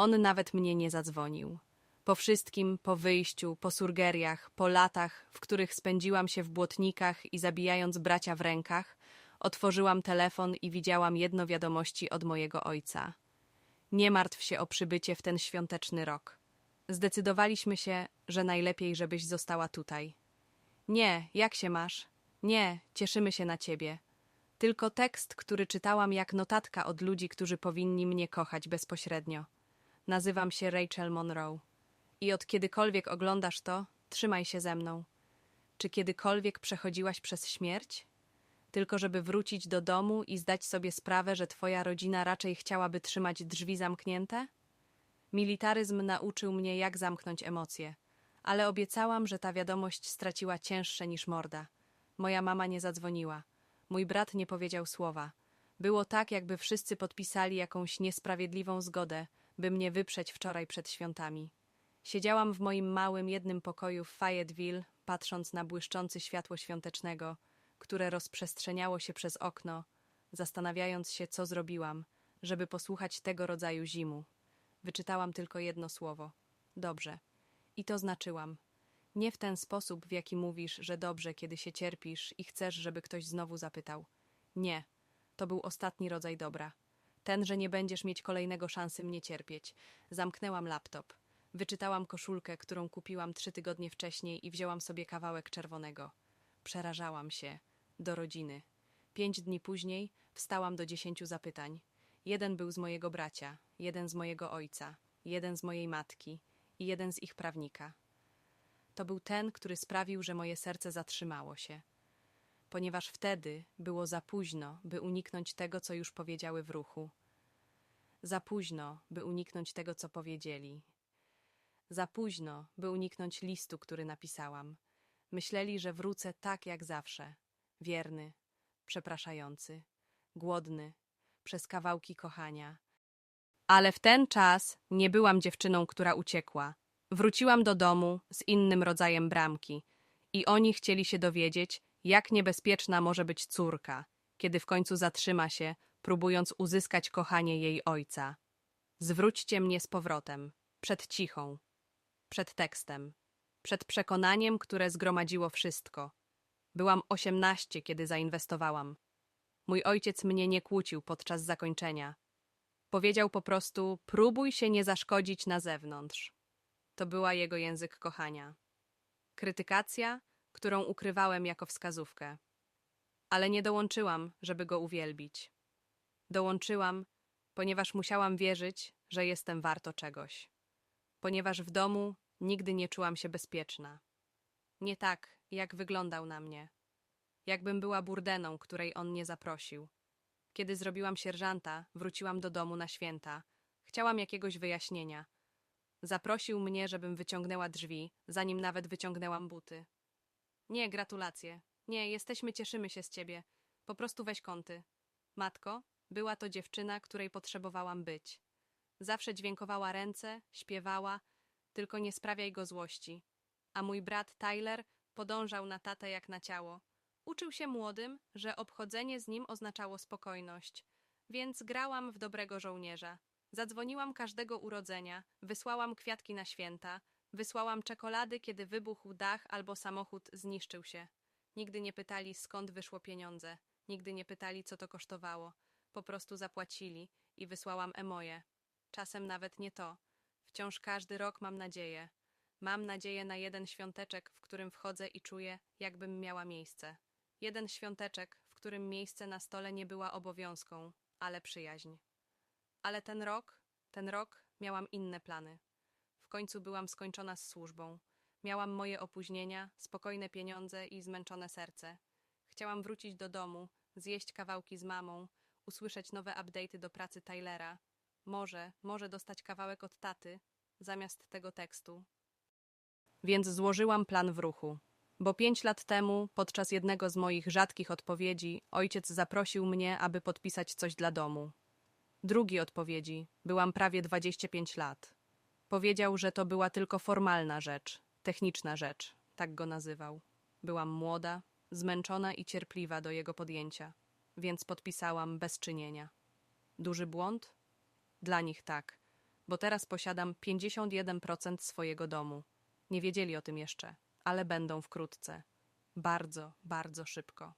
On nawet mnie nie zadzwonił. Po wszystkim, po wyjściu, po surgeriach, po latach, w których spędziłam się w błotnikach i zabijając bracia w rękach, otworzyłam telefon i widziałam jedno wiadomości od mojego ojca. Nie martw się o przybycie w ten świąteczny rok. Zdecydowaliśmy się, że najlepiej, żebyś została tutaj. Nie, jak się masz? Nie, cieszymy się na ciebie. Tylko tekst, który czytałam jak notatka od ludzi, którzy powinni mnie kochać bezpośrednio. Nazywam się Rachel Monroe. I od kiedykolwiek oglądasz to, trzymaj się ze mną. Czy kiedykolwiek przechodziłaś przez śmierć? Tylko żeby wrócić do domu i zdać sobie sprawę, że twoja rodzina raczej chciałaby trzymać drzwi zamknięte? Militaryzm nauczył mnie, jak zamknąć emocje, ale obiecałam, że ta wiadomość straciła cięższe niż morda. Moja mama nie zadzwoniła. Mój brat nie powiedział słowa. Było tak, jakby wszyscy podpisali jakąś niesprawiedliwą zgodę, by mnie wyprzeć wczoraj przed świątami. Siedziałam w moim małym jednym pokoju w Fayetteville, patrząc na błyszczące światło świątecznego, które rozprzestrzeniało się przez okno, zastanawiając się, co zrobiłam, żeby posłuchać tego rodzaju zimu. Wyczytałam tylko jedno słowo. Dobrze. I to znaczyłam. Nie w ten sposób, w jaki mówisz, że dobrze, kiedy się cierpisz i chcesz, żeby ktoś znowu zapytał. Nie. To był ostatni rodzaj dobra. Ten, że nie będziesz mieć kolejnego szansy mnie cierpieć. Zamknęłam laptop. Wyczytałam koszulkę, którą kupiłam trzy tygodnie wcześniej i wzięłam sobie kawałek czerwonego. Przerażałam się. Do rodziny. Pięć dni później wstałam do dziesięciu zapytań. Jeden był z mojego bracia, jeden z mojego ojca, jeden z mojej matki i jeden z ich prawnika. To był ten, który sprawił, że moje serce zatrzymało się. Ponieważ wtedy było za późno, by uniknąć tego, co już powiedziały w ruchu. Za późno, by uniknąć tego, co powiedzieli. Za późno, by uniknąć listu, który napisałam. Myśleli, że wrócę tak jak zawsze. Wierny, przepraszający, głodny, przez kawałki kochania. Ale w ten czas nie byłam dziewczyną, która uciekła. Wróciłam do domu z innym rodzajem bramki i oni chcieli się dowiedzieć, jak niebezpieczna może być córka, kiedy w końcu zatrzyma się, próbując uzyskać kochanie jej ojca. Zwróćcie mnie z powrotem, przed cichą, przed tekstem, przed przekonaniem, które zgromadziło wszystko. Byłam osiemnaście, kiedy zainwestowałam. Mój ojciec mnie nie kłócił podczas zakończenia. Powiedział po prostu: próbuj się nie zaszkodzić na zewnątrz. To była jego język kochania. Krytykacja, którą ukrywałem jako wskazówkę. Ale nie dołączyłam, żeby go uwielbić. Dołączyłam, ponieważ musiałam wierzyć, że jestem warto czegoś. Ponieważ w domu nigdy nie czułam się bezpieczna. Nie tak, jak wyglądał na mnie. Jakbym była burdeną, której on nie zaprosił. Kiedy zrobiłam sierżanta, wróciłam do domu na święta. Chciałam jakiegoś wyjaśnienia. Zaprosił mnie, żebym wyciągnęła drzwi, zanim nawet wyciągnęłam buty. Nie, gratulacje. Nie, jesteśmy, cieszymy się z ciebie. Po prostu weź kąty. Matko, była to dziewczyna, której potrzebowałam być. Zawsze dźwiękowała ręce, śpiewała, tylko nie sprawiaj go złości. A mój brat Tyler podążał na tatę jak na ciało. Uczył się młodym, że obchodzenie z nim oznaczało spokojność, więc grałam w dobrego żołnierza. Zadzwoniłam każdego urodzenia, wysłałam kwiatki na święta, wysłałam czekolady, kiedy wybuchł dach albo samochód zniszczył się. Nigdy nie pytali, skąd wyszło pieniądze, nigdy nie pytali, co to kosztowało. Po prostu zapłacili i wysłałam emoje. Czasem nawet nie to. Wciąż każdy rok mam nadzieję. Mam nadzieję na jeden świąteczek, w którym wchodzę i czuję, jakbym miała miejsce. Jeden świąteczek, w którym miejsce na stole nie była obowiązką, ale przyjaźń. Ale ten rok, ten rok miałam inne plany. Końcu byłam skończona z służbą. Miałam moje opóźnienia, spokojne pieniądze i zmęczone serce. Chciałam wrócić do domu, zjeść kawałki z mamą, usłyszeć nowe update'y do pracy Tylera. Może, może dostać kawałek od taty, zamiast tego tekstu. Więc złożyłam plan w ruchu. Bo pięć lat temu, podczas jednego z moich rzadkich odpowiedzi, ojciec zaprosił mnie, aby podpisać coś dla domu. Drugiej odpowiedzi byłam prawie 25 lat. Powiedział, że to była tylko formalna rzecz, techniczna rzecz, tak go nazywał. Byłam młoda, zmęczona i cierpliwa do jego podjęcia, więc podpisałam bez czynienia. Duży błąd? Dla nich tak, bo teraz posiadam 51% swojego domu. Nie wiedzieli o tym jeszcze, ale będą wkrótce. Bardzo, bardzo szybko.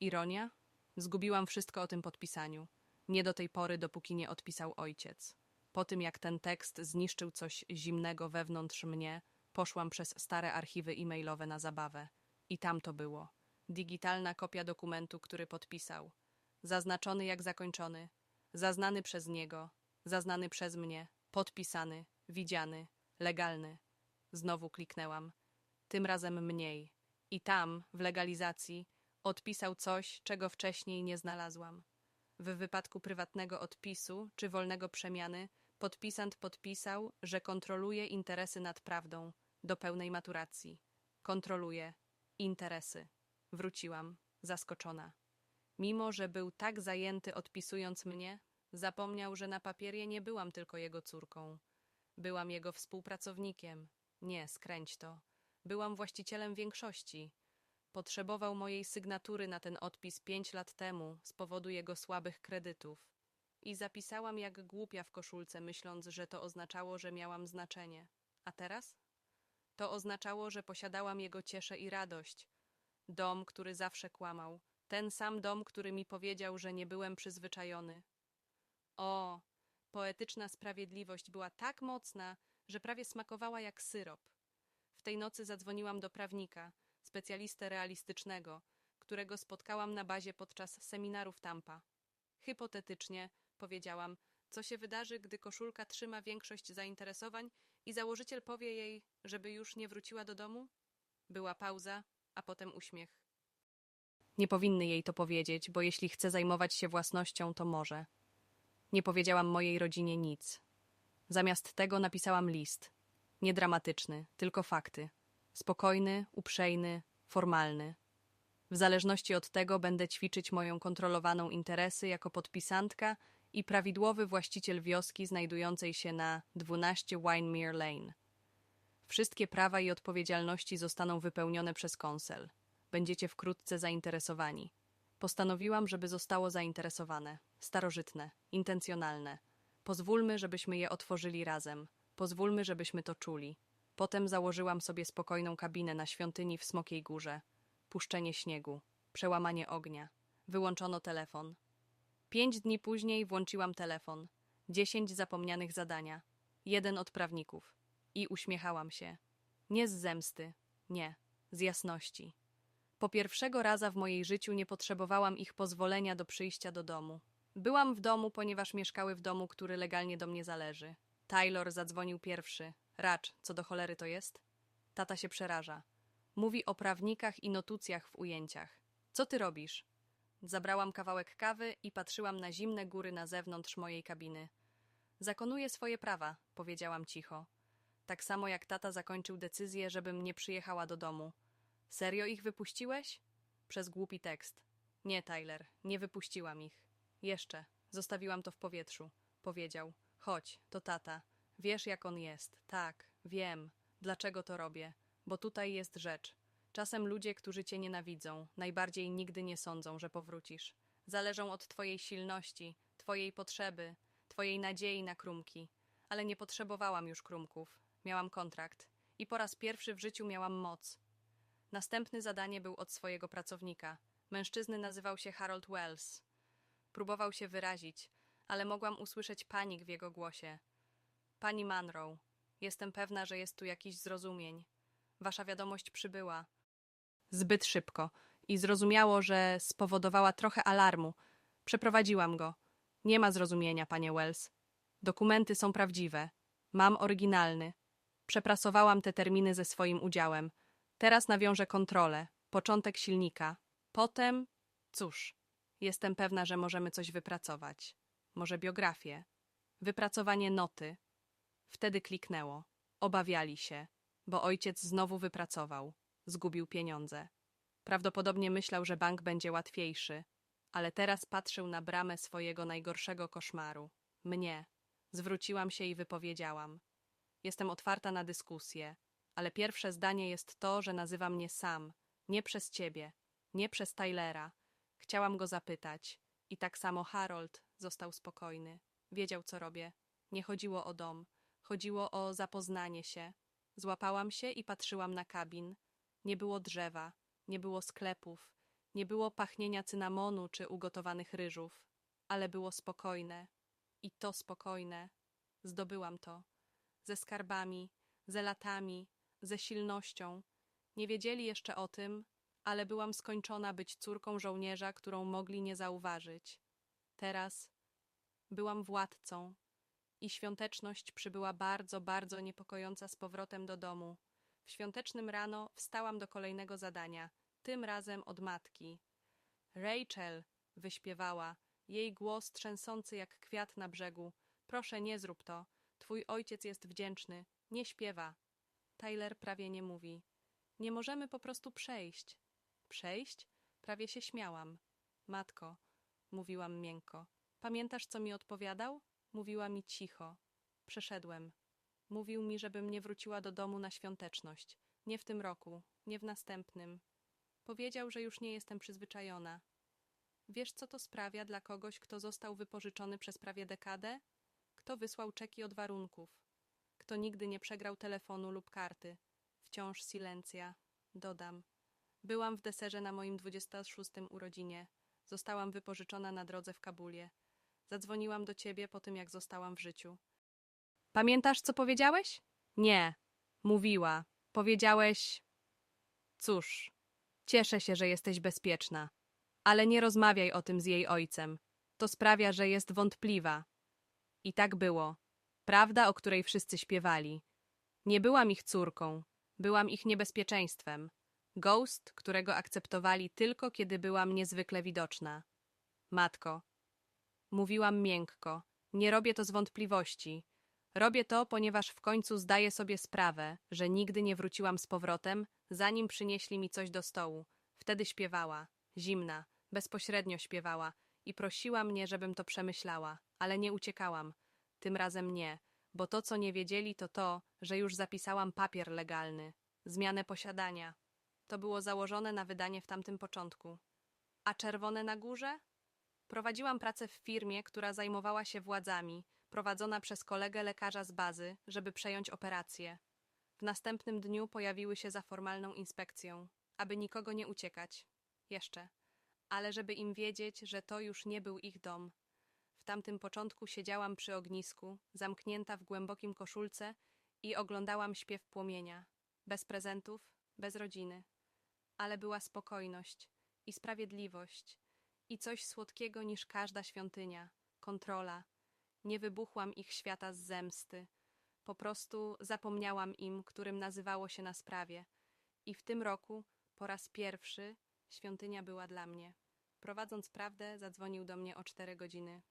Ironia? Zgubiłam wszystko o tym podpisaniu. Nie do tej pory, dopóki nie odpisał ojciec. Po tym, jak ten tekst zniszczył coś zimnego wewnątrz mnie, poszłam przez stare archiwy e-mailowe na zabawę. I tam to było. Digitalna kopia dokumentu, który podpisał. Zaznaczony jak zakończony. Zaznany przez niego. Zaznany przez mnie. Podpisany. Widziany. Legalny. Znowu kliknęłam. Tym razem mniej. I tam, w legalizacji, odpisał coś, czego wcześniej nie znalazłam. W wypadku prywatnego odpisu czy wolnego przemiany, podpisant podpisał, że kontroluje interesy nad prawdą do pełnej maturacji. Kontroluje interesy. Wróciłam, zaskoczona. Mimo, że był tak zajęty odpisując mnie, zapomniał, że na papierie nie byłam tylko jego córką. Byłam jego współpracownikiem. Nie, skręć to. Byłam właścicielem większości. Potrzebował mojej sygnatury na ten odpis pięć lat temu z powodu jego słabych kredytów. I zapisałam jak głupia w koszulce, myśląc, że to oznaczało, że miałam znaczenie. A teraz? To oznaczało, że posiadałam jego cieszę i radość. Dom, który zawsze kłamał. Ten sam dom, który mi powiedział, że nie byłem przyzwyczajony. O, poetyczna sprawiedliwość była tak mocna, że prawie smakowała jak syrop. W tej nocy zadzwoniłam do prawnika, specjalistę realistycznego, którego spotkałam na bazie podczas seminaru w Tampa. Hypotetycznie, powiedziałam, co się wydarzy, gdy koszulka trzyma większość zainteresowań i założyciel powie jej, żeby już nie wróciła do domu? Była pauza, a potem uśmiech. Nie powinny jej to powiedzieć, bo jeśli chce zajmować się własnością, to może. Nie powiedziałam mojej rodzinie nic. Zamiast tego napisałam list. Niedramatyczny, tylko fakty. Spokojny, uprzejmy, formalny. W zależności od tego będę ćwiczyć moją kontrolowaną interesy jako podpisantka i prawidłowy właściciel wioski znajdującej się na 12 Winemere Lane. Wszystkie prawa i odpowiedzialności zostaną wypełnione przez konsel. Będziecie wkrótce zainteresowani. Postanowiłam, żeby zostało zainteresowane, starożytne, intencjonalne. Pozwólmy, żebyśmy je otworzyli razem. Pozwólmy, żebyśmy to czuli. Potem założyłam sobie spokojną kabinę na świątyni w Smokiej Górze. Puszczenie śniegu, przełamanie ognia. Wyłączono telefon. Pięć dni później włączyłam telefon. Dziesięć zapomnianych zadania. Jeden od prawników. I uśmiechałam się. Nie z zemsty. Nie. Z jasności. Po pierwszego raza w mojej życiu nie potrzebowałam ich pozwolenia do przyjścia do domu. Byłam w domu, ponieważ mieszkały w domu, który legalnie do mnie zależy. Taylor zadzwonił pierwszy. Racz, co do cholery to jest? Tata się przeraża. Mówi o prawnikach i notucjach w ujęciach. Co ty robisz? Zabrałam kawałek kawy i patrzyłam na zimne góry na zewnątrz mojej kabiny. Zakonuję swoje prawa, powiedziałam cicho. Tak samo jak tata zakończył decyzję, żebym nie przyjechała do domu. Serio ich wypuściłeś? Przez głupi tekst. Nie, Tyler, nie wypuściłam ich. Jeszcze. Zostawiłam to w powietrzu. Powiedział. Chodź, to tata. Wiesz, jak on jest. Tak, wiem. Dlaczego to robię? Bo tutaj jest rzecz. Czasem ludzie, którzy cię nienawidzą, najbardziej nigdy nie sądzą, że powrócisz. Zależą od twojej silności, twojej potrzeby, twojej nadziei na krumki. Ale nie potrzebowałam już krumków. Miałam kontrakt. I po raz pierwszy w życiu miałam moc. Następne zadanie był od swojego pracownika. Mężczyzny nazywał się Harold Wells. Próbował się wyrazić, ale mogłam usłyszeć panik w jego głosie. Pani Monroe, jestem pewna, że jest tu jakiś zrozumień. Wasza wiadomość przybyła. Zbyt szybko i zrozumiało, że spowodowała trochę alarmu. Przeprowadziłam go. Nie ma zrozumienia, panie Wells. Dokumenty są prawdziwe. Mam oryginalny. Przeprasowałam te terminy ze swoim udziałem. Teraz nawiążę kontrolę. Początek silnika. Potem, cóż, jestem pewna, że możemy coś wypracować. Może biografię. Wypracowanie noty. Wtedy kliknęło. Obawiali się, bo ojciec znowu wypracował. Zgubił pieniądze. Prawdopodobnie myślał, że bank będzie łatwiejszy, ale teraz patrzył na bramę swojego najgorszego koszmaru. Mnie. Zwróciłam się i wypowiedziałam. Jestem otwarta na dyskusję, ale pierwsze zdanie jest to, że nazywa mnie sam, nie przez ciebie, nie przez Tylera. Chciałam go zapytać. I tak samo Harold został spokojny. Wiedział, co robię. Nie chodziło o dom, chodziło o zapoznanie się. Złapałam się i patrzyłam na kabin. Nie było drzewa, nie było sklepów, nie było pachnienia cynamonu czy ugotowanych ryżów, ale było spokojne. I to spokojne. Zdobyłam to. Ze skarbami, ze latami, ze silnością. Nie wiedzieli jeszcze o tym, ale byłam skończona być córką żołnierza, którą mogli nie zauważyć. Teraz byłam władcą i świąteczność przybyła bardzo, bardzo niepokojąca z powrotem do domu. W świątecznym rano wstałam do kolejnego zadania, tym razem od matki. Rachel, wyśpiewała, jej głos trzęsący jak kwiat na brzegu. Proszę, nie zrób to. Twój ojciec jest wdzięczny. Nie śpiewa. Tyler prawie nie mówi. Nie możemy po prostu przejść. Przejść? Prawie się śmiałam. Matko, mówiłam miękko. Pamiętasz, co mi odpowiadał? Mówiła mi cicho. Przeszedłem. Mówił mi, żebym nie wróciła do domu na świąteczność. Nie w tym roku, nie w następnym. Powiedział, że już nie jestem przyzwyczajona. Wiesz, co to sprawia dla kogoś, kto został wypożyczony przez prawie dekadę? Kto wysłał czeki od warunków? Kto nigdy nie przegrał telefonu lub karty? Wciąż silencja. Dodam. Byłam w deserze na moim 26 urodzinie. Zostałam wypożyczona na drodze w Kabulie. Zadzwoniłam do ciebie po tym, jak zostałam w życiu. Pamiętasz, co powiedziałeś? Nie. Mówiła. Powiedziałeś. Cóż, cieszę się, że jesteś bezpieczna. Ale nie rozmawiaj o tym z jej ojcem. To sprawia, że jest wątpliwa. I tak było. Prawda, o której wszyscy śpiewali. Nie byłam ich córką, byłam ich niebezpieczeństwem. Ghost, którego akceptowali tylko, kiedy byłam niezwykle widoczna. Matko, mówiłam miękko, nie robię to z wątpliwości. Robię to, ponieważ w końcu zdaję sobie sprawę, że nigdy nie wróciłam z powrotem, zanim przynieśli mi coś do stołu. Wtedy śpiewała, zimna, bezpośrednio śpiewała i prosiła mnie, żebym to przemyślała, ale nie uciekałam. Tym razem nie, bo to, co nie wiedzieli, to to, że już zapisałam papier legalny, zmianę posiadania. To było założone na wydanie w tamtym początku. A czerwone na górze? Prowadziłam pracę w firmie, która zajmowała się władzami, prowadzona przez kolegę lekarza z bazy, żeby przejąć operację. W następnym dniu pojawiły się za formalną inspekcją, aby nikogo nie uciekać. Jeszcze. Ale żeby im wiedzieć, że to już nie był ich dom. W tamtym początku siedziałam przy ognisku, zamknięta w głębokim koszulce i oglądałam śpiew płomienia. Bez prezentów, bez rodziny. Ale była spokojność i sprawiedliwość i coś słodkiego niż każda świątynia, kontrola. Nie wybuchłam ich świata z zemsty. Po prostu zapomniałam im, którym nazywało się na sprawie. I w tym roku, po raz pierwszy, świątynia była dla mnie. Prowadząc prawdę, zadzwonił do mnie o cztery godziny.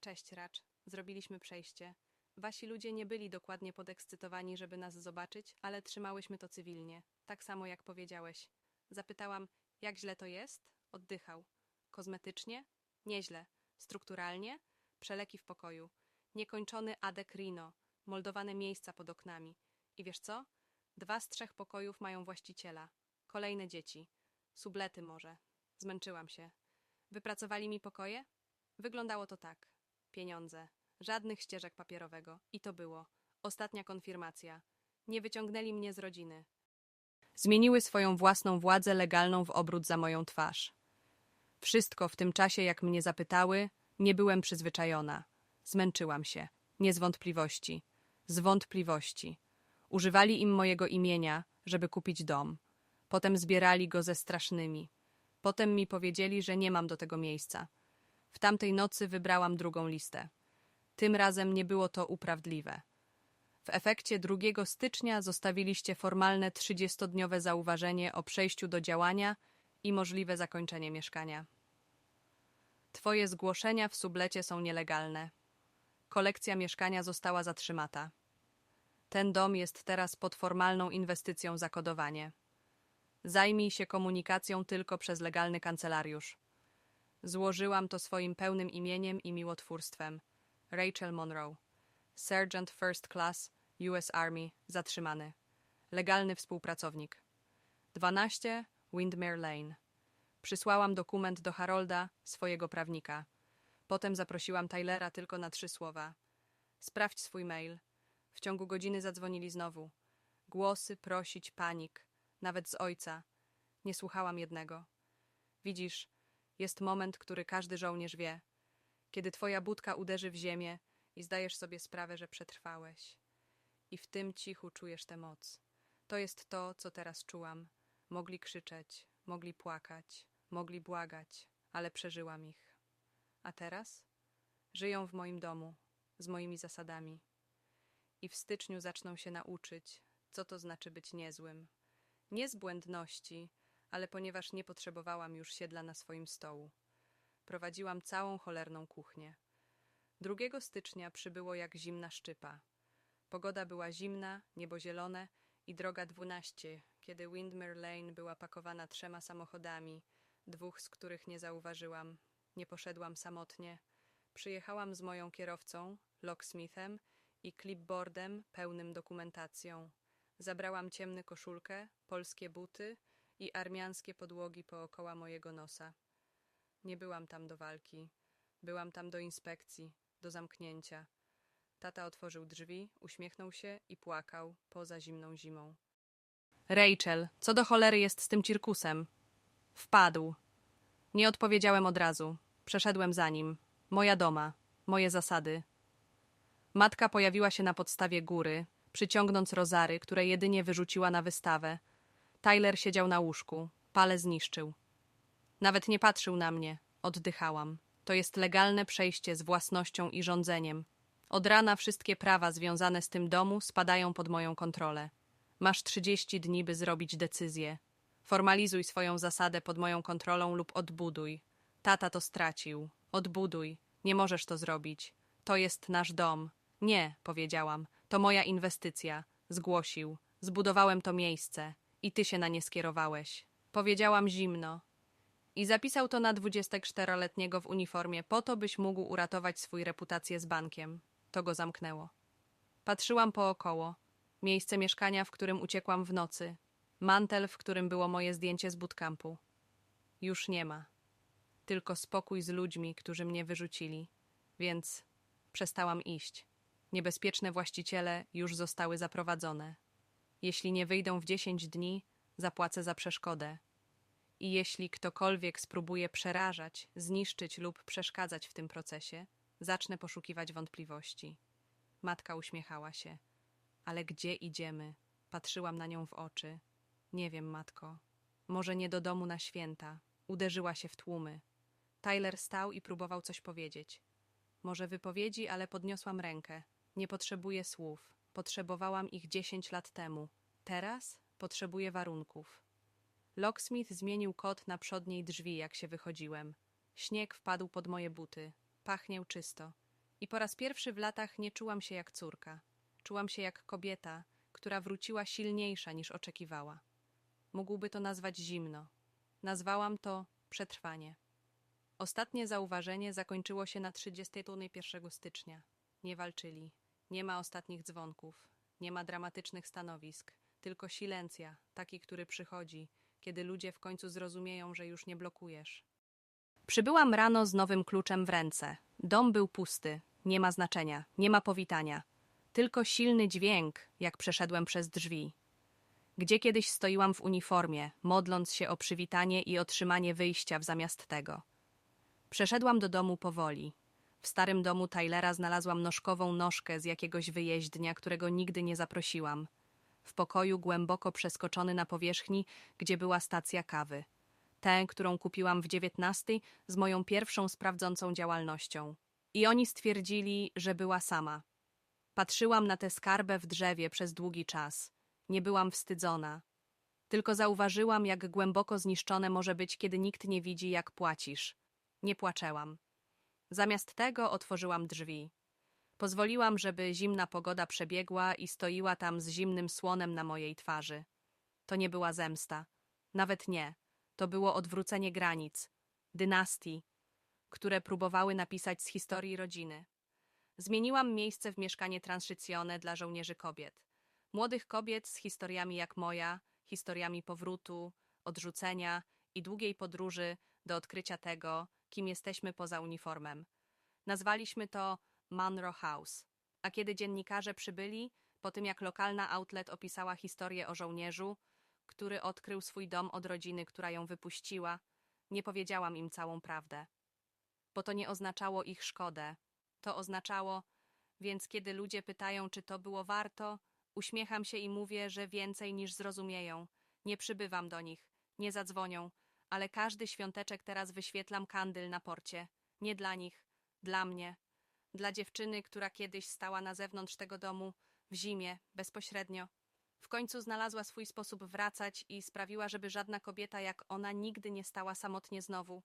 Cześć, Racz. Zrobiliśmy przejście. Wasi ludzie nie byli dokładnie podekscytowani, żeby nas zobaczyć, ale trzymałyśmy to cywilnie. Tak samo jak powiedziałeś. Zapytałam, jak źle to jest? Oddychał. Kozmetycznie? Nieźle. Strukturalnie? Przeleki w pokoju. Niekończony adek rino. Moldowane miejsca pod oknami. I wiesz co? Dwa z trzech pokojów mają właściciela. Kolejne dzieci. Sublety może. Zmęczyłam się. Wypracowali mi pokoje? Wyglądało to tak. Pieniądze. Żadnych ścieżek papierowego. I to było. Ostatnia konfirmacja. Nie wyciągnęli mnie z rodziny. Zmieniły swoją własną władzę legalną w obrót za moją twarz. Wszystko w tym czasie, jak mnie zapytały, nie byłem przyzwyczajona. Zmęczyłam się. Nie z wątpliwości. Z wątpliwości. Używali im mojego imienia, żeby kupić dom. Potem zbierali go ze strasznymi. Potem mi powiedzieli, że nie mam do tego miejsca. W tamtej nocy wybrałam drugą listę. Tym razem nie było to uprawdliwe. W efekcie 2 stycznia zostawiliście formalne 30-dniowe zauważenie o przejściu do działania i możliwe zakończenie mieszkania. Twoje zgłoszenia w sublecie są nielegalne. Kolekcja mieszkania została zatrzymata. Ten dom jest teraz pod formalną inwestycją zakodowanie. Zajmij się komunikacją tylko przez legalny kancelariusz. Złożyłam to swoim pełnym imieniem i miłotwórstwem. Rachel Monroe. Sergeant First Class, US Army, zatrzymany. Legalny współpracownik. 12 Windmere Lane. Przysłałam dokument do Harolda, swojego prawnika. Potem zaprosiłam Tylera tylko na trzy słowa. Sprawdź swój mail. W ciągu godziny zadzwonili znowu. Głosy, prosić, panik. Nawet z ojca. Nie słuchałam jednego. Widzisz, jest moment, który każdy żołnierz wie. Kiedy twoja budka uderzy w ziemię i zdajesz sobie sprawę, że przetrwałeś. I w tym cichu czujesz tę moc. To jest to, co teraz czułam. Mogli krzyczeć, mogli płakać, mogli błagać, ale przeżyłam ich. A teraz? Żyją w moim domu, z moimi zasadami. I w styczniu zaczną się nauczyć, co to znaczy być niezłym. Nie z błędności, ale ponieważ nie potrzebowałam już siedla na swoim stołu. Prowadziłam całą cholerną kuchnię. 2 stycznia przybyło jak zimna szczypa. Pogoda była zimna, niebo zielone i droga 12, kiedy Windmere Lane była pakowana trzema samochodami, dwóch z których nie zauważyłam. Nie poszedłam samotnie. Przyjechałam z moją kierowcą, locksmithem i clipboardem pełnym dokumentacją. Zabrałam ciemny koszulkę, polskie buty i armianskie podłogi pookoła mojego nosa. Nie byłam tam do walki. Byłam tam do inspekcji, do zamknięcia. Tata otworzył drzwi, uśmiechnął się i płakał poza zimną zimą. Rachel, co do cholery jest z tym cirkusem? Wpadł. Nie odpowiedziałem od razu. Przeszedłem za nim. Moja doma, moje zasady. Matka pojawiła się na podstawie góry, przyciągnąc rozary, które jedynie wyrzuciła na wystawę. Tyler siedział na łóżku. Pale zniszczył. Nawet nie patrzył na mnie. Oddychałam. To jest legalne przejście z własnością i rządzeniem. Od rana wszystkie prawa związane z tym domu spadają pod moją kontrolę. Masz 30 dni, by zrobić decyzję. Formalizuj swoją zasadę pod moją kontrolą lub odbuduj. Tata to stracił. Odbuduj. Nie możesz to zrobić. To jest nasz dom. Nie, powiedziałam. To moja inwestycja. Zgłosił. Zbudowałem to miejsce. I ty się na nie skierowałeś. Powiedziałam zimno. I zapisał to na 24-letniego w uniformie po to, byś mógł uratować swój reputację z bankiem. To go zamknęło. Patrzyłam pookoło. Miejsce mieszkania, w którym uciekłam w nocy. Mantel, w którym było moje zdjęcie z bootcampu. Już nie ma. Tylko spokój z ludźmi, którzy mnie wyrzucili. Więc przestałam iść. Niebezpieczne właściciele już zostały zaprowadzone. Jeśli nie wyjdą w dziesięć dni, zapłacę za przeszkodę. I jeśli ktokolwiek spróbuje przerażać, zniszczyć lub przeszkadzać w tym procesie, zacznę poszukiwać wątpliwości. Matka uśmiechała się. Ale gdzie idziemy? Patrzyłam na nią w oczy. Nie wiem, matko. Może nie do domu na święta. Uderzyła się w tłumy. Tyler stał i próbował coś powiedzieć. Może wypowiedzi, ale podniosłam rękę. Nie potrzebuję słów. Potrzebowałam ich dziesięć lat temu. Teraz potrzebuję warunków. Locksmith zmienił kod na przodniej drzwi, jak się wychodziłem. Śnieg wpadł pod moje buty. Pachniał czysto. I po raz pierwszy w latach nie czułam się jak córka. Czułam się jak kobieta, która wróciła silniejsza niż oczekiwała. Mógłby to nazwać zimno. Nazwałam to przetrwanie. Ostatnie zauważenie zakończyło się na 31 stycznia. Nie walczyli. Nie ma ostatnich dzwonków. Nie ma dramatycznych stanowisk. Tylko silencja, taki, który przychodzi, kiedy ludzie w końcu zrozumieją, że już nie blokujesz. Przybyłam rano z nowym kluczem w ręce. Dom był pusty. Nie ma znaczenia. Nie ma powitania. Tylko silny dźwięk, jak przeszedłem przez drzwi. Gdzie kiedyś stoiłam w uniformie, modląc się o przywitanie i otrzymanie wyjścia w zamiast tego. Przeszedłam do domu powoli. W starym domu Tylera znalazłam nożkową nożkę z jakiegoś wyjeźdnia, którego nigdy nie zaprosiłam. W pokoju głęboko przeskoczony na powierzchni, gdzie była stacja kawy. Tę, którą kupiłam w dziewiętnastej z moją pierwszą sprawdzącą działalnością. I oni stwierdzili, że była sama. Patrzyłam na tę skarbę w drzewie przez długi czas. Nie byłam wstydzona. Tylko zauważyłam, jak głęboko zniszczone może być, kiedy nikt nie widzi, jak płacisz. Nie płaczęłam. Zamiast tego otworzyłam drzwi. Pozwoliłam, żeby zimna pogoda przebiegła i stoiła tam z zimnym słonem na mojej twarzy. To nie była zemsta. Nawet nie. To było odwrócenie granic, dynastii, które próbowały napisać z historii rodziny. Zmieniłam miejsce w mieszkanie transzycjone dla żołnierzy kobiet. Młodych kobiet z historiami jak moja, historiami powrótu, odrzucenia i długiej podróży do odkrycia tego, kim jesteśmy poza uniformem. Nazwaliśmy to Monroe House. A kiedy dziennikarze przybyli, po tym jak lokalna outlet opisała historię o żołnierzu, który odkrył swój dom od rodziny, która ją wypuściła, nie powiedziałam im całą prawdę. Bo to nie oznaczało ich szkodę. To oznaczało, więc kiedy ludzie pytają, czy to było warto, uśmiecham się i mówię, że więcej niż zrozumieją. Nie przybywam do nich, nie zadzwonią, ale każdy świąteczek teraz wyświetlam kandyl na porcie. Nie dla nich, dla mnie. Dla dziewczyny, która kiedyś stała na zewnątrz tego domu, w zimie, bezpośrednio. W końcu znalazła swój sposób wracać i sprawiła, żeby żadna kobieta jak ona nigdy nie stała samotnie znowu.